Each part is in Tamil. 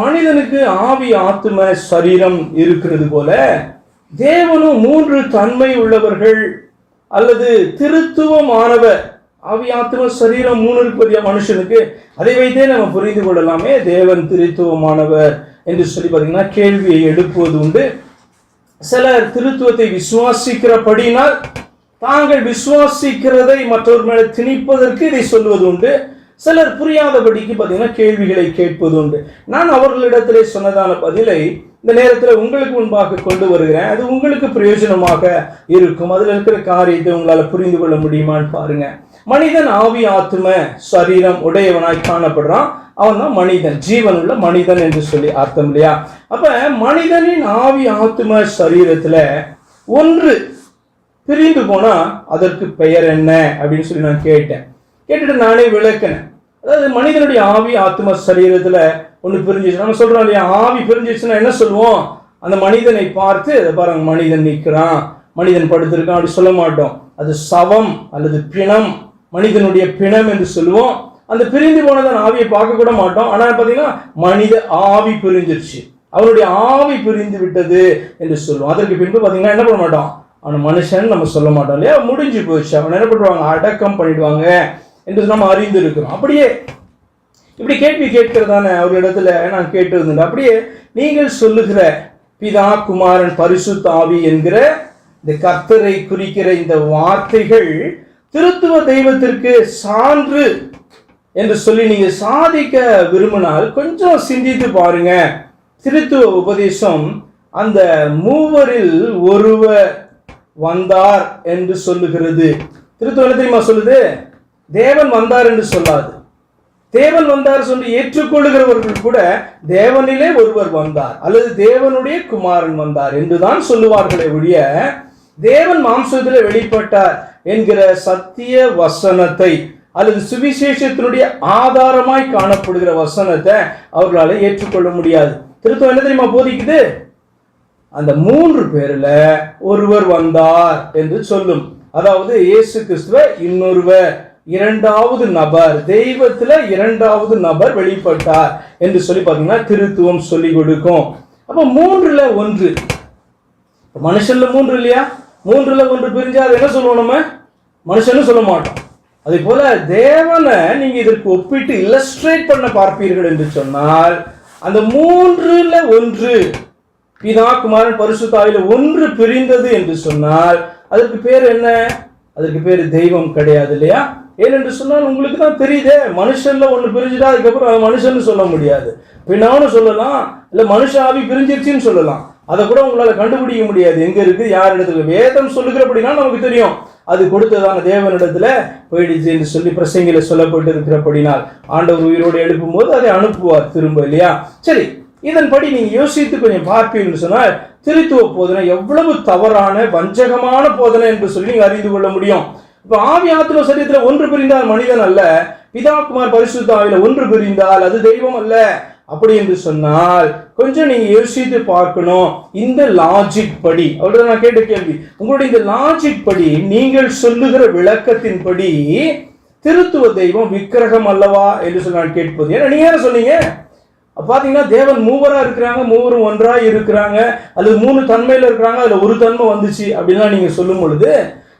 மனிதனுக்கு ஆவி ஆத்தும சரீரம் இருக்கிறது போல தேவனும் மூன்று தன்மை உள்ளவர்கள் அல்லது திருத்துவமானவர். ஆவி ஆத்ம சரீரம் மூணு இருப்பதியா மனுஷனுக்கு? அதை வைத்தே நம்ம புரிந்து கொள்ளலாமே. தேவன் திருத்துவமானவர் என்று சொல்லி பார்த்தீங்கன்னா கேள்வியை எழுப்புவது உண்டு. சிலர் திருத்துவத்தை விசுவாசிக்கிறபடினால் தாங்கள் விசுவாசிக்கிறதை மற்றவர் மேலே திணிப்பதற்கு இதை சொல்வது உண்டு. சிலர் புரியாதபடிக்கு பார்த்தீங்கன்னா கேள்விகளை கேட்பது உண்டு நான் அவர்களிடத்திலே சொன்னதான பதிலை இந்த நேரத்தில் உங்களுக்கு முன்பாக கொண்டு வருகிறேன். அது உங்களுக்கு பிரயோஜனமாக இருக்கும். அதில் இருக்கிற காரியத்தை உங்களால் புரிந்து கொள்ள முடியுமான்னு பாருங்க. மனிதன் ஆவி ஆத்ம சரீரம் உடையவனாய் காணப்படுறான். அவன் தான் மனிதன். ஜீவன் உள்ள மனிதன் என்று சொல்லி அர்த்தம் இல்லையா? அப்ப மனிதனின் ஆவி ஆத்ம சரீரத்துல ஒன்று பிரிந்து போனா அதற்கு பெயர் என்ன? அப்படின்னு சொல்லி நான் கேட்டேன். கேட்டுட்டு நானே விளக்கினேன். அதாவது மனிதனுடைய ஆவி ஆத்ம சரீரத்தில் ஒன்று பிரிஞ்சிச்சு நம்ம சொல்கிறோம் இல்லையா? ஆவி பிரிஞ்சிச்சுன்னா என்ன சொல்லுவோம்? அந்த மனிதனை பார்த்து அதை பாருங்க மனிதன் நிற்கிறான். மனிதன் படுத்திருக்கான். அப்படி சொல்ல மாட்டோம். அது சவம் அல்லது பிணம். மனிதனுடைய பிணம் என்று சொல்லுவோம். அந்த பிரிந்து போனதன் ஆவியை பார்க்க கூட மாட்டோம். ஆனால் பார்த்தீங்கன்னா மனித ஆவி பிரிஞ்சிருச்சு. அவனுடைய ஆவி பிரிந்து விட்டது என்று சொல்லுவோம். அதற்கு பின்பு பார்த்தீங்கன்னா என்ன பண்ண மாட்டோம்? அவன் மனுஷன் நம்ம சொல்ல மாட்டோம் இல்லையா? முடிஞ்சு போச்சு. அவன் என்ன பண்ணுவாங்க? அடக்கம் பண்ணிடுவாங்க. என்று நம்ம அறிந்து இருக்கிறோம் அப்படியே இப்படி கேள்வி கேட்கிறதான அவர்களிடத்துல நான் கேட்டிருந்தேன். அப்படியே நீங்கள் சொல்லுகிற பிதா குமாரன் பரிசுத்த ஆவி என்கிற இந்த கர்த்தரை குறிக்கிற இந்த வார்த்தைகள் திருத்துவ தெய்வத்திற்கு சான்று என்று சொல்லி நீங்க சாதிக்க விரும்பினால் கொஞ்சம் சிந்தித்து பாருங்க. திருத்துவ உபதேசம் அந்த மூவரில் ஒருவர் வந்தார் என்று சொல்லுகிறது. திருத்துவ தெரியுமா சொல்லுது? தேவன் வந்தார் என்று சொல்லாது. தேவன் வந்தார் சொல்லி ஏற்றுக்கொள்ளுகிறவர்கள் கூட தேவனிலே ஒருவர் வந்தார் அல்லது தேவனுடைய குமாரன் வந்தார் என்றுதான் சொல்லுவார்களே ஒழிய தேவன் மாம்சத்திலே வெளிப்பட்டார் என்கிற சத்திய வசனத்தை அல்லது சுவிசேஷத்தினுடைய ஆதாரமாய் காணப்படுகிற வசனத்தை அவர்களால் ஏற்றுக்கொள்ள முடியாது. திருத்தம் என்ன தெரியுமா போதிக்குது? அந்த மூன்று பேர்ல ஒருவர் வந்தார் என்று சொல்லும். அதாவது இயேசு கிறிஸ்துவ இன்னொருவர். இரண்டாவது நபர் தெய்வத்துல இரண்டாவது நபர் வெளிப்பட்டார் என்று சொல்லி பார்த்தீங்கன்னா திருத்துவம் சொல்லி கொடுக்கும். அப்ப மூன்றுல ஒன்று. மனுஷன்ல மூன்று இல்லையா? மூன்றுல ஒன்று பிரிஞ்சா அது என்ன சொல்லுவோம் நம்ம? மனுஷன்னு சொல்ல மாட்டோம். அதே போல தேவனை நீங்க இதற்கு ஒப்பிட்டு இல்லஸ்ட்ரேட் பண்ண பார்ப்பீர்கள் என்று சொன்னால் அந்த மூன்றுல ஒன்று பிதா குமாரன் பரிசுத்தாவில ஒன்று பிரிந்தது என்று சொன்னால் அதற்கு பேர் என்ன? அதற்கு பேர் தெய்வம் கிடையாது இல்லையா? ஏனென்று சொன்னால் உங்களுக்கு தான் தெரியுதே மனுஷன்ல ஒன்று பிரிஞ்சுட்டா அதுக்கப்புறம் அது மனுஷன்னு சொல்ல முடியாது. பின்னான்னு சொல்லலாம் இல்லை மனுஷ ஆவி பிரிஞ்சிருச்சுன்னு சொல்லலாம். அதை கூட உங்களால் கண்டுபிடிக்க முடியாது. எங்க இருக்கு? யார் இடத்துல? வேதம் சொல்லுகிறபடினா நமக்கு தெரியும். அது கொடுத்ததான தேவனிடத்துல போயிடுச்சு என்று சொல்லி பிரசங்கில சொல்லப்பட்டு இருக்கிறபடினால் ஆண்டவர் உயிரோடு எழுப்பும் போது அதை அனுப்புவார் திரும்ப இல்லையா? சரி இதன்படி நீங்க யோசித்து கொஞ்சம் பார்ப்பீங்கன்னு சொன்னால் திருத்துவ போதனை எவ்வளவு தவறான வஞ்சகமான போதனை என்று சொல்லி நீங்க அறிந்து கொள்ள முடியும். இப்போ ஆவி ஆத்திர சரீரத்தில் ஒன்று பிரிந்தால் மனிதன் அல்ல பிதாகுமார் பரிசுத்த ஆவியில் ஒன்று பிரிந்தால் அது தெய்வம் அல்ல. அப்படி என்று சொன்னால் கொஞ்சம் நீங்க யோசித்து பார்க்கணும். இந்த லாஜிக் படி அவ்வளவு நான் கேட்ட கேள்வி. உங்களுடைய இந்த லாஜிக் படி நீங்கள் சொல்லுகிற விளக்கத்தின்படி திருத்துவ தெய்வம் விக்கிரகம் அல்லவா என்று சொல்லி நான் கேட்பது. ஏன்னா நீங்க சொன்னீங்க? பார்த்தீங்கன்னா தேவன் மூவராக இருக்கிறாங்க மூவரும் ஒன்றாக இருக்கிறாங்க அல்லது மூணு தன்மையில் இருக்கிறாங்க அதில் ஒரு தன்மை வந்துச்சு அப்படின்லாம் நீங்கள் சொல்லும் பொழுது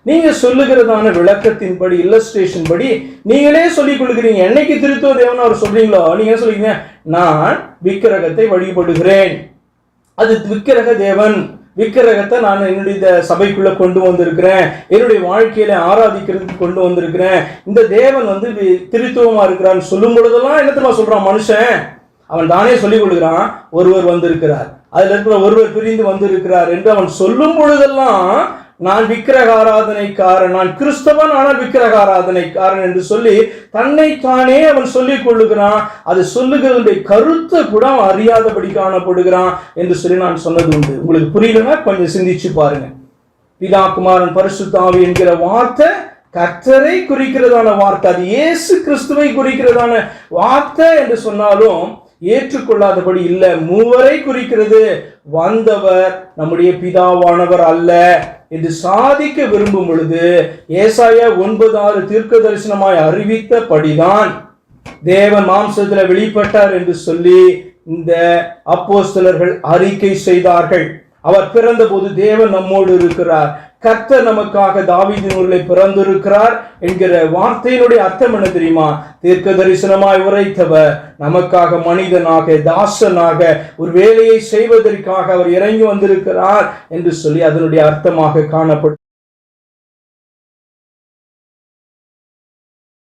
நீங்க சொல்லுகிறதான விளக்கத்தின்படி இல்லஸ்ட்ரேஷன் படி நீங்களே சொல்லிக் கொள்கிறீங்க. என்னைக்கு திருத்துவ தேவன் அவர் சொல்றீங்களோ நீங்க என்ன சொல்றீங்க? நான் விக்கிரகத்தை வழிபடுகிறேன். அது விக்கிரக தேவன். விக்கிரகத்தை நான் என்னுடைய இந்த சபைக்குள்ள கொண்டு வந்திருக்கிறேன். என்னுடைய வாழ்க்கையில ஆராதிக்கிறதுக்கு கொண்டு வந்திருக்கிறேன். இந்த தேவன் வந்து திருத்துவமா இருக்கிறான்னு சொல்லும் பொழுதெல்லாம் என்ன சொல்றான் மனுஷன்? அவன் தானே சொல்லிக் கொடுக்குறான் ஒருவர் வந்திருக்கிறார். அதுல இருக்கிற ஒருவர் பிரிந்து வந்திருக்கிறார் என்று அவன் சொல்லும் பொழுதெல்லாம் நான் விக்கிரக ஆராதனைக்காரன் நான் கிறிஸ்தவன் ஆனால் விக்கிரக ஆராதனைக்காரன் என்று சொல்லி தன்னைத்தானே அவன் சொல்லிக் கொள்ளுகிறான். அது சொல்லுகிறதுடைய கருத்தை கூட அவன் அறியாதபடி காணப்படுகிறான் என்று சொல்லி நான் சொன்னது உண்டு. உங்களுக்கு புரியலன்னா கொஞ்சம் சிந்திச்சு பாருங்க. பிதா குமாரன் பரிசுத்தாவி என்கிற வார்த்தை கர்த்தரை குறிக்கிறதான வார்த்தை அது இயேசு கிறிஸ்துவை குறிக்கிறதான வார்த்தை என்று சொன்னாலும் ஏற்றுக்கொள்ளாதபடி இல்லை. மூவரை குறிக்கிறது. வந்தவர் நம்முடைய பிதாவானவர் அல்ல. என்று சாதிக்க விரும்பும் பொழுது ஏசாயா ஒன்பது ஆறு தீர்க்க தரிசனமாய் அறிவித்தபடிதான் தேவன் மாம்சத்தில் வெளிப்பட்டார் என்று சொல்லி இந்த அப்போஸ்தலர்கள் அறிக்கை செய்தார்கள். அவர் பிறந்தபோது தேவன் நம்மோடு இருக்கிறார். கர்த்தர் நமக்காக தாவீதின் ஊரிலே பிறந்திருக்கிறார் என்கிற வார்த்தையினுடைய அர்த்தம் என்ன தெரியுமா? தீர்க்க தரிசனமாய் உரைத்தவர் நமக்காக மனிதனாக தாசனாக ஒரு வேலையை செய்வதற்காக அவர் இறங்கி வந்திருக்கிறார் என்று சொல்லி அதனுடைய அர்த்தமாக காணப்படும்